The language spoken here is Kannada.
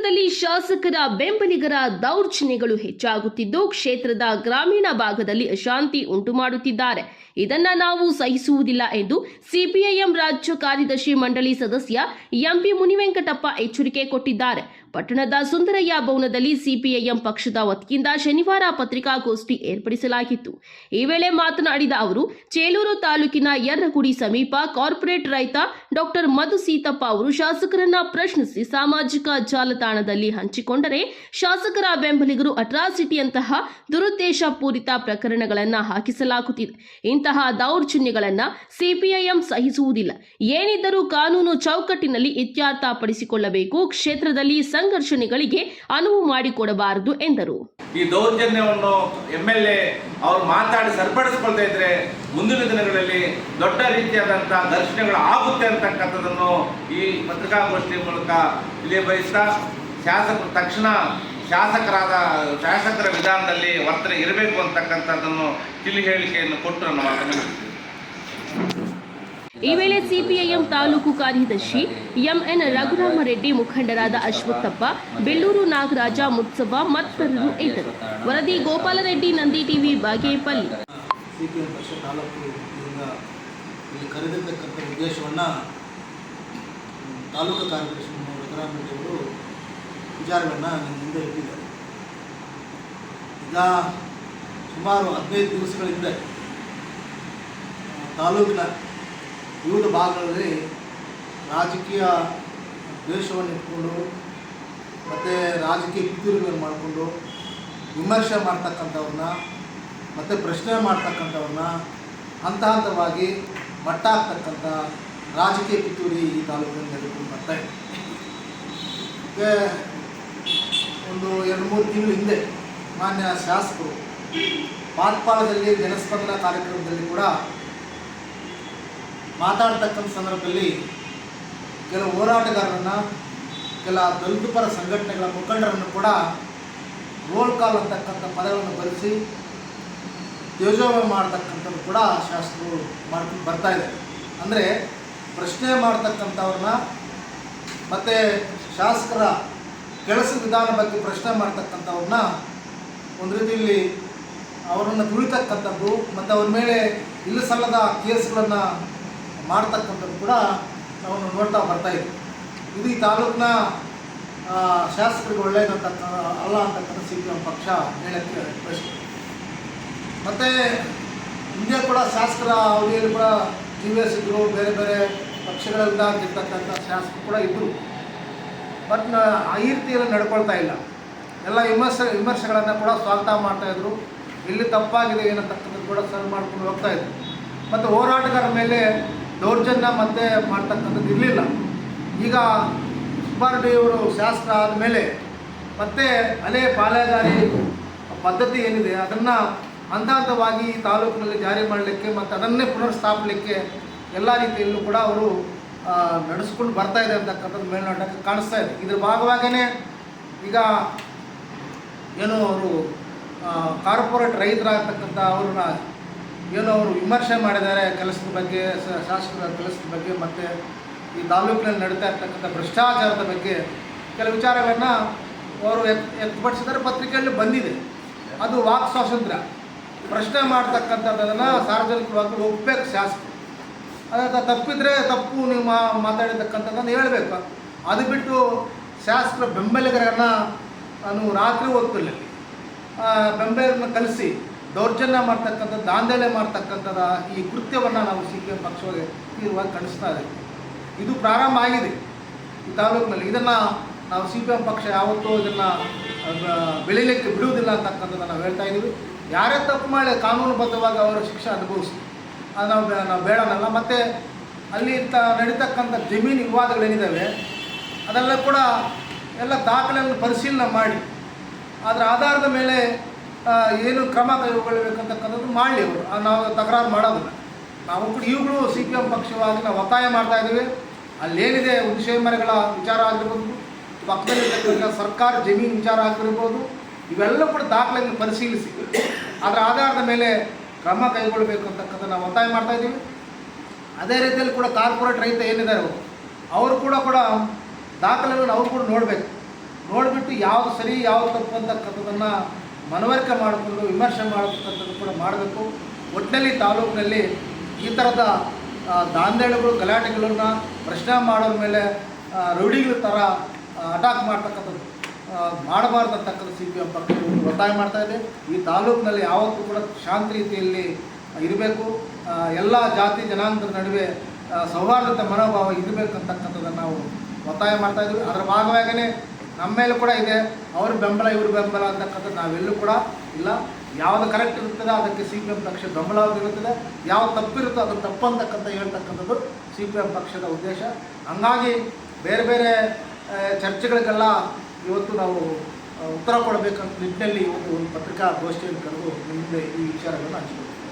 ಕ್ಷೇತ್ರದಲ್ಲಿ ಶಾಸಕರ ಬೆಂಬಲಿಗರ ದೌರ್ಜನ್ಯಗಳು ಹೆಚ್ಚಾಗುತ್ತಿದ್ದು, ಕ್ಷೇತ್ರದ ಗ್ರಾಮೀಣ ಭಾಗದಲ್ಲಿ ಅಶಾಂತಿ ಉಂಟು ಮಾಡುತ್ತಿದ್ದಾರೆ ಇದನ್ನ ನಾವು ಸಹಿಸುವುದಿಲ್ಲ ಎಂದು ಸಿಪಿಐಎಂ ರಾಜ್ಯ ಕಾರ್ಯದರ್ಶಿ ಮಂಡಳಿ ಸದಸ್ಯ ಎಂಪಿ ಮುನಿವೆಂಕಟಪ್ಪ ಎಚ್ಚರಿಕೆ ಕೊಟ್ಟಿದ್ದಾರೆ. ಪಟ್ಟಣದ ಸುಂದರಯ್ಯ ಭವನದಲ್ಲಿ ಸಿಪಿಐಎಂ ಪಕ್ಷದ ವತಿಯಿಂದ ಶನಿವಾರ ಪತ್ರಿಕಾಗೋಷ್ಠಿ ಏರ್ಪಡಿಸಲಾಗಿತ್ತು. ಈ ವೇಳೆ ಮಾತನಾಡಿದ ಅವರು, ಚೇಲೂರು ತಾಲೂಕಿನ ಯರ್ರಗುಡಿ ಸಮೀಪ ಕಾರ್ಪೊರೇಟ್ ರೈತ ಡಾಕ್ಟರ್ ಮಧು ಸೀತಪ್ಪ ಅವರು ಶಾಸಕರನ್ನ ಪ್ರಶ್ನಿಸಿ ಸಾಮಾಜಿಕ ಜಾಲತಾಣದಲ್ಲಿ ಹಂಚಿಕೊಂಡರೆ ಶಾಸಕರ ಬೆಂಬಲಿಗರು ಅಟ್ರಾಸಿಟಿಯಂತಹ ದುರುದ್ದೇಶ ಪೂರಿತ ಪ್ರಕರಣಗಳನ್ನು ಹಾಕಿಸಲಾಗುತ್ತಿದೆ. ಇಂತಹ ದೌರ್ಜನ್ಯಗಳನ್ನು ಸಿಪಿಐಎಂ ಸಹಿಸುವುದಿಲ್ಲ. ಏನಿದ್ದರೂ ಕಾನೂನು ಚೌಕಟ್ಟಿನಲ್ಲಿ ಇತ್ಯರ್ಥಪಡಿಸಿಕೊಳ್ಳಬೇಕು. ಕ್ಷೇತ್ರದಲ್ಲಿ ಸಂಘರ್ಷಣೆಗಳಿಗೆ ಅನುವು ಮಾಡಿಕೊಡಬಾರದು ಎಂದರು ಈ ದೌರ್ಜನ್ಯವನ್ನು ಎಂ ಎಲ್ ಎ ಅವರು ಮಾತಾಡಿ ಸರಿಪಡಿಸ್ಕೊಳ್ತಾ ಇದ್ರೆ ಮುಂದಿನ ದಿನಗಳಲ್ಲಿ ದೊಡ್ಡ ರೀತಿಯಾದಂತಹ ಘರ್ಷಣೆಗಳು ಆಗುತ್ತೆ ಅಂತಕ್ಕಂಥದ್ದನ್ನು ಈ ಪತ್ರಿಕಾಗೋಷ್ಠಿ ಮೂಲಕ ತಿಳಿಯಬಯಸ್ತಾ ಶಾಸಕರು ತಕ್ಷಣ ಶಾಸಕರಾದ ಶಾಸಕರ ವಿಧಾನದಲ್ಲಿ ವರ್ತನೆ ಇರಬೇಕು ಅಂತಕ್ಕಂಥದ್ದನ್ನು ತಿಳಿ ಹೇಳಿಕೆಯನ್ನು ಕೊಟ್ಟು ನನ್ನ ಮಾತನ್ನು. ಈ ವೇಳೆ ಸಿಪಿಐಎಂ ತಾಲೂಕು ಕಾರ್ಯದರ್ಶಿ ಎಂಎನ್ ರಘುರಾಮರೆಡ್ಡಿ ಮುಖಂಡರಾದ ಅಶ್ವತ್ಥಪ್ಪ, ಬೆಳ್ಳೂರು ನಾಗರಾಜ ಮುತ್ಸವ ಮತ್ತಿತರರು ಇದ್ದರು. ವರದಿ ಗೋಪಾಲರೆಡ್ಡಿ, ನಂದಿ ಟಿವಿ, ಬಾಗೇಪಲ್ಲಿ. ಕರೆದಿರ್ತಕ್ಕಂಥ ಉದ್ದೇಶವನ್ನು ತಾಲೂಕು ಕಾರ್ಯದರ್ಶಿ ರಘುರಾಮರೆಡ್ಡಿ ಅವರು ವಿಚಾರಗಳನ್ನು ನನ್ನ ಮುಂದೆ ಇಟ್ಟಿದ್ದಾರೆ. ಈಗ ಸುಮಾರು ಹದಿನೈದು ದಿವಸಗಳಿಂದ ತಾಲೂಕಿನ ವಿವಿಧ ಭಾಗಗಳಲ್ಲಿ ರಾಜಕೀಯ ದ್ವೇಷವನ್ನು ಇಟ್ಕೊಂಡು, ಮತ್ತು ರಾಜಕೀಯ ಪಿತೂರಿಗಳನ್ನು ಮಾಡಿಕೊಂಡು, ವಿಮರ್ಶೆ ಮಾಡ್ತಕ್ಕಂಥವ್ರನ್ನ, ಮತ್ತು ಪ್ರಶ್ನೆ ಮಾಡ್ತಕ್ಕಂಥವ್ರನ್ನ ಹಂತ ಹಂತವಾಗಿ ಮಟ್ಟ ಹಾಕ್ತಕ್ಕಂಥ ರಾಜಕೀಯ ಪಿತೂರಿ ಈ ತಾಲೂಕಿನಲ್ಲಿ ನಡೆದುಕೊಂಡು ಬರ್ತಾ ಇದೆ. ಮತ್ತು ಒಂದು ಎರಡು ಮೂರು ತಿಂಗಳು ಹಿಂದೆ ಮಾನ್ಯ ಶಾಸಕರು ಪಾಟ್ಪಾಳದಲ್ಲಿ ಜನಸ್ಪಂದನ ಕಾರ್ಯಕ್ರಮದಲ್ಲಿ ಕೂಡ ಮಾತಾಡ್ತಕ್ಕಂಥ ಸಂದರ್ಭದಲ್ಲಿ ಕೆಲವು ಹೋರಾಟಗಾರರನ್ನು, ಕೆಲ ದಲಿತ ಪರ ಸಂಘಟನೆಗಳ ಮುಖಂಡರನ್ನು ಕೂಡ ರೋಲ್ ಕಾಲ್ ಅಂತಕ್ಕಂಥ ಪದಗಳನ್ನು ಬರೆಸಿ ಯೋಜನೆ ಮಾಡ್ತಕ್ಕಂಥದ್ದು ಕೂಡ ಶಾಸಕರು ಮಾಡ್ಕೊಂಡು ಬರ್ತಾ ಇದೆ. ಅಂದರೆ ಪ್ರಶ್ನೆ ಮಾಡ್ತಕ್ಕಂಥವ್ರನ್ನ ಮತ್ತು ಶಾಸಕರ ಕೆಲಸ ವಿಧಾನ ಬಗ್ಗೆ ಪ್ರಶ್ನೆ ಮಾಡ್ತಕ್ಕಂಥವ್ರನ್ನ ಒಂದು ರೀತಿಯಲ್ಲಿ ಅವರನ್ನು ತುಳಿತಕ್ಕಂಥದ್ದು ಮತ್ತು ಅವ್ರ ಮೇಲೆ ಇಲ್ಲ ಸಲ್ಲದ ಕೇಸ್ಗಳನ್ನು ಮಾಡ್ತಕ್ಕಂಥದ್ದು ಕೂಡ ನಾವು ನೋಡ್ತಾ ಬರ್ತಾ ಇದ್ದೀವಿ ಇದು ಈ ತಾಲೂಕಿನ ಶಾಸಕರಿಗೆ ಒಳ್ಳೆಯದಂತಕ್ಕ, ಅಲ್ಲ ಅಂತಕ್ಕಂಥ ಸಿ ಪಿ ಎಂ ಪಕ್ಷ ಹೇಳಕ್ಕೆ ಪ್ರಶ್ನೆ ಮತ್ತು ಹಿಂದೆ ಕೂಡ ಶಾಸಕರ ಅವಧಿಯಲ್ಲಿ ಕೂಡ ಜಿ ವಿ ಎಸ್ ಇದ್ದರು ಬೇರೆ ಬೇರೆ ಪಕ್ಷಗಳಿಂದ ಇರ್ತಕ್ಕಂಥ ಶಾಸಕರು ಕೂಡ ಇದ್ದರು ಬಟ್ ಈ ರೀತಿಯಲ್ಲಿ ನಡ್ಕೊಳ್ತಾ ಇಲ್ಲ. ಎಲ್ಲ ವಿಮರ್ಶೆ, ವಿಮರ್ಶೆಗಳನ್ನು ಕೂಡ ಸ್ವಾಗತ ಮಾಡ್ತಾಯಿದ್ರು ಎಲ್ಲಿ ತಪ್ಪಾಗಿದೆ ಏನಂತಕ್ಕಂಥದ್ದು ಕೂಡ ಸರಿ ಮಾಡ್ಕೊಂಡು ಹೋಗ್ತಾ ಇದ್ರು. ಮತ್ತು ಹೋರಾಟಗಾರ ಮೇಲೆ ದೌರ್ಜನ್ಯ ಮತ್ತೆ ಮಾಡ್ತಕ್ಕಂಥದ್ದು ಇರಲಿಲ್ಲ. ಈಗ ಸುಬ್ಬಾರೆಡ್ಡಿಯವರು ಶಾಸಕ ಆದಮೇಲೆ ಮತ್ತೆ ಹಳೆ ಪಾಳೆಗಾರಿ ಪದ್ಧತಿ ಏನಿದೆ, ಅದನ್ನು ಹಂತ ಹಂತವಾಗಿ ಈ ತಾಲೂಕಿನಲ್ಲಿ ಜಾರಿ ಮಾಡಲಿಕ್ಕೆ ಮತ್ತು ಅದನ್ನೇ ಪುನರ್ಸ್ಥಾಪಲಿಕ್ಕೆ ಎಲ್ಲ ರೀತಿಯಲ್ಲೂ ಕೂಡ ಅವರು ನಡೆಸ್ಕೊಂಡು ಬರ್ತಾ ಇದೆ ಅಂತಕ್ಕಂಥದ್ದು ಮೇಲ್ನೋಟಕ್ಕೆ ಕಾಣಿಸ್ತಾ ಇದೆ. ಇದ್ರ ಭಾಗವಾಗಿಯೇ ಈಗ ಏನು ಅವರು ಕಾರ್ಪೊರೇಟ್ ರೈತರಾಗ್ತಕ್ಕಂಥ ಅವ್ರನ್ನ ಏನೋ ಅವರು ವಿಮರ್ಶೆ ಮಾಡಿದ್ದಾರೆ ಕೆಲಸದ ಬಗ್ಗೆ ಶಾಸಕರ ಕೆಲಸದ ಬಗ್ಗೆ ಮತ್ತು ಈ ತಾಲೂಕಿನಲ್ಲಿ ನಡೀತಾ ಇರ್ತಕ್ಕಂಥ ಭ್ರಷ್ಟಾಚಾರದ ಬಗ್ಗೆ ಕೆಲವು ವಿಚಾರಗಳನ್ನು ಅವರು ಎತ್ ಎತ್ತುಪಡಿಸಿದರೆ ಪತ್ರಿಕೆಯಲ್ಲಿ ಬಂದಿದೆ. ಅದು ವಾಕ್ ಸ್ವಾತಂತ್ರ್ಯ. ಪ್ರಶ್ನೆ ಮಾಡ್ತಕ್ಕಂಥದ್ದನ್ನು ಸಾರ್ವಜನಿಕವಾಗಿ ಒಪ್ಪಬೇಕು ಶಾಸಕರು. ಅದ ತಪ್ಪಿದ್ರೆ ತಪ್ಪು ನೀವು ಮಾತಾಡಿರ್ತಕ್ಕಂಥದ್ದನ್ನು ಹೇಳಬೇಕು. ಅದು ಬಿಟ್ಟು ಶಾಸಕರ ಬೆಂಬಲಿಗರನ್ನು ನಾನು ರಾತ್ರಿ ಹೊತ್ತಲ್ಲಿ ಆ, ಬೆಂಬಲಿಗರನ್ನ ಕಲಿಸಿ ದೌರ್ಜನ್ಯ ಮಾಡ್ತಕ್ಕಂಥ, ದಾಂಧಲೆ ಮಾಡ್ತಕ್ಕಂಥದ್ದು ಈ ಕೃತ್ಯವನ್ನು ನಾವು ಸಿ ಪಿ ಎಂ ಪಕ್ಷವಾಗಿ ತೀವ್ರವಾಗಿ ಖಂಡಿಸ್ತಾ ಇದೆ. ಇದು ಪ್ರಾರಂಭ ಆಗಿದೆ. ಈ ತಾಲೂಕಿನಲ್ಲಿ ಇದನ್ನು ನಾವು ಸಿ ಪಿ ಎಂ ಪಕ್ಷ ಯಾವತ್ತೂ ಇದನ್ನು ಬೆಳೀಲಿಕ್ಕೆ ಬಿಡುವುದಿಲ್ಲ ಅಂತಕ್ಕಂಥದ್ದು ನಾವು ಹೇಳ್ತಾ ಇದ್ದೀವಿ. ಯಾರೇ ತಪ್ಪು ಮಾಡಿ ಕಾನೂನುಬದ್ಧವಾಗಿ ಅವರ ಶಿಕ್ಷೆ ಅನುಭವಿಸಿ. ನಾವು ನಾವು ಬೇಡನಲ್ಲ. ಮತ್ತು ಅಲ್ಲಿ ತ ನಡೀತಕ್ಕಂಥ ಜಮೀನು ವಿವಾದಗಳೇನಿದ್ದಾವೆ ಅದೆಲ್ಲ ಕೂಡ ಎಲ್ಲ ದಾಖಲೆಯನ್ನು ಪರಿಶೀಲನೆ ಮಾಡಿ. ಅದರ ಆಧಾರದ ಮೇಲೆ ಏನು ಕ್ರಮ ಕೈಗೊಳ್ಳಬೇಕಂತಕ್ಕಂಥದ್ದು ಮಾಡಲಿ ಅವರು. ನಾವು ತಕರಾರು ಮಾಡೋದಿಲ್ಲ. ನಾವು ಕೂಡ ಈಗಲೂ ಸಿ ಪಿ ಎಂ ಪಕ್ಷವಾಗಿ ನಾವು ಒತ್ತಾಯ ಮಾಡ್ತಾ ಇದ್ದೀವಿ. ಅಲ್ಲೇನಿದೆ ಮರಗಳ ವಿಚಾರ ಆಗಿರ್ಬೋದು ಪಕ್ಕದಲ್ಲಿರ್ತಕ್ಕಂಥ ಸರ್ಕಾರ ಜಮೀನು ವಿಚಾರ ಆಗಿರ್ಬೋದು, ಇವೆಲ್ಲ ಕೂಡ ದಾಖಲೆಯನ್ನು ಪರಿಶೀಲಿಸಿ. ಅದರ ಆಧಾರದ ಮೇಲೆ ಕ್ರಮ ಕೈಗೊಳ್ಳಬೇಕು ಅಂತಕ್ಕಂಥ ನಾವು ಒತ್ತಾಯ ಮಾಡ್ತಾ ಇದ್ದೀವಿ. ಅದೇ ರೀತಿಯಲ್ಲಿ ಕೂಡ ಕಾರ್ಪೊರೇಟ್ ರೈತ ಏನಿದ್ದಾರೆ ಅವರು? ಅವರು ಕೂಡ ಕೂಡ ದಾಖಲೆಗಳನ್ನು ಅವರು ಕೂಡ ನೋಡಬೇಕು. ನೋಡಿಬಿಟ್ಟು ಯಾವುದು ಸರಿ ಯಾವ ತಪ್ಪು ಅಂತಕ್ಕಂಥದ್ದನ್ನು ಮನವರಿಕೆ ಮಾಡಿಕೊಂಡು, ವಿಮರ್ಶೆ ಮಾಡತಕ್ಕಂಥದ್ದು ಕೂಡ ಮಾಡಬೇಕು. ಒಟ್ಟಿನಲ್ಲಿ ತಾಲೂಕಿನಲ್ಲಿ ಈ ಥರದ ದಾಂದೇಳುಗಳು ಗಲಾಟೆಗಳನ್ನು ಪ್ರಶ್ನೆ ಮಾಡೋರ ಮೇಲೆ ರೌಡಿಗಳ ಥರ ಅಟ್ಯಾಕ್ ಮಾಡ್ತಕ್ಕಂಥದ್ದು ಮಾಡಬಾರ್ದು ಅಂತಕ್ಕಂಥ ಸಿ ಪಿ ಎಂ ಪಕ್ಷ ಒತ್ತಾಯ ಮಾಡ್ತಾ ಇದೆ. ಈ ತಾಲೂಕಿನಲ್ಲಿ ಯಾವತ್ತೂ ಕೂಡ ಶಾಂತ ರೀತಿಯಲ್ಲಿ ಇರಬೇಕು. ಎಲ್ಲ ಜಾತಿ ಜನಾಂಗದ ನಡುವೆ ಸೌಹಾರ್ದತೆ ಮನೋಭಾವ ಇರಬೇಕಂತಕ್ಕಂಥದ್ದನ್ನು ನಾವು ಒತ್ತಾಯ ಮಾಡ್ತಾ ಇದ್ದೀವಿ. ಅದರ ಭಾಗವಾಗಿಯೇ ನಮ್ಮ ಮೇಲೆ ಕೂಡ ಇದೆ. ಅವ್ರ ಬೆಂಬಲ, ಇವ್ರ ಬೆಂಬಲ ಅಂತಕ್ಕಂಥದ್ದು ನಾವೆಲ್ಲೂ ಕೂಡ ಇಲ್ಲ. ಯಾವುದು ಕರೆಕ್ಟ್ ಇರ್ತದೆ ಅದಕ್ಕೆ ಸಿ ಪಿ ಎಂ ಪಕ್ಷ ಬೆಂಬಲವಾಗಿರುತ್ತದೆ. ಯಾವ್ದು ತಪ್ಪಿರುತ್ತೋ ಅದು ತಪ್ಪು ಅಂತಕ್ಕಂಥ ಹೇಳ್ತಕ್ಕಂಥದ್ದು ಸಿ ಪಿ ಎಂ ಪಕ್ಷದ ಉದ್ದೇಶ. ಹಂಗಾಗಿ ಬೇರೆ ಬೇರೆ ಚರ್ಚೆಗಳಿಗೆಲ್ಲ ಇವತ್ತು ನಾವು ಉತ್ತರ ಕೊಡಬೇಕಂತ ನಿಟ್ಟಿನಲ್ಲಿ ಒಂದು ಪತ್ರಿಕಾ ಗೋಷ್ಠಿಯನ್ನು ಕರೆದು ಮುಂದೆ ಈ ವಿಚಾರಗಳನ್ನು ಹಂಚಿಕೊಳ್ತೀವಿ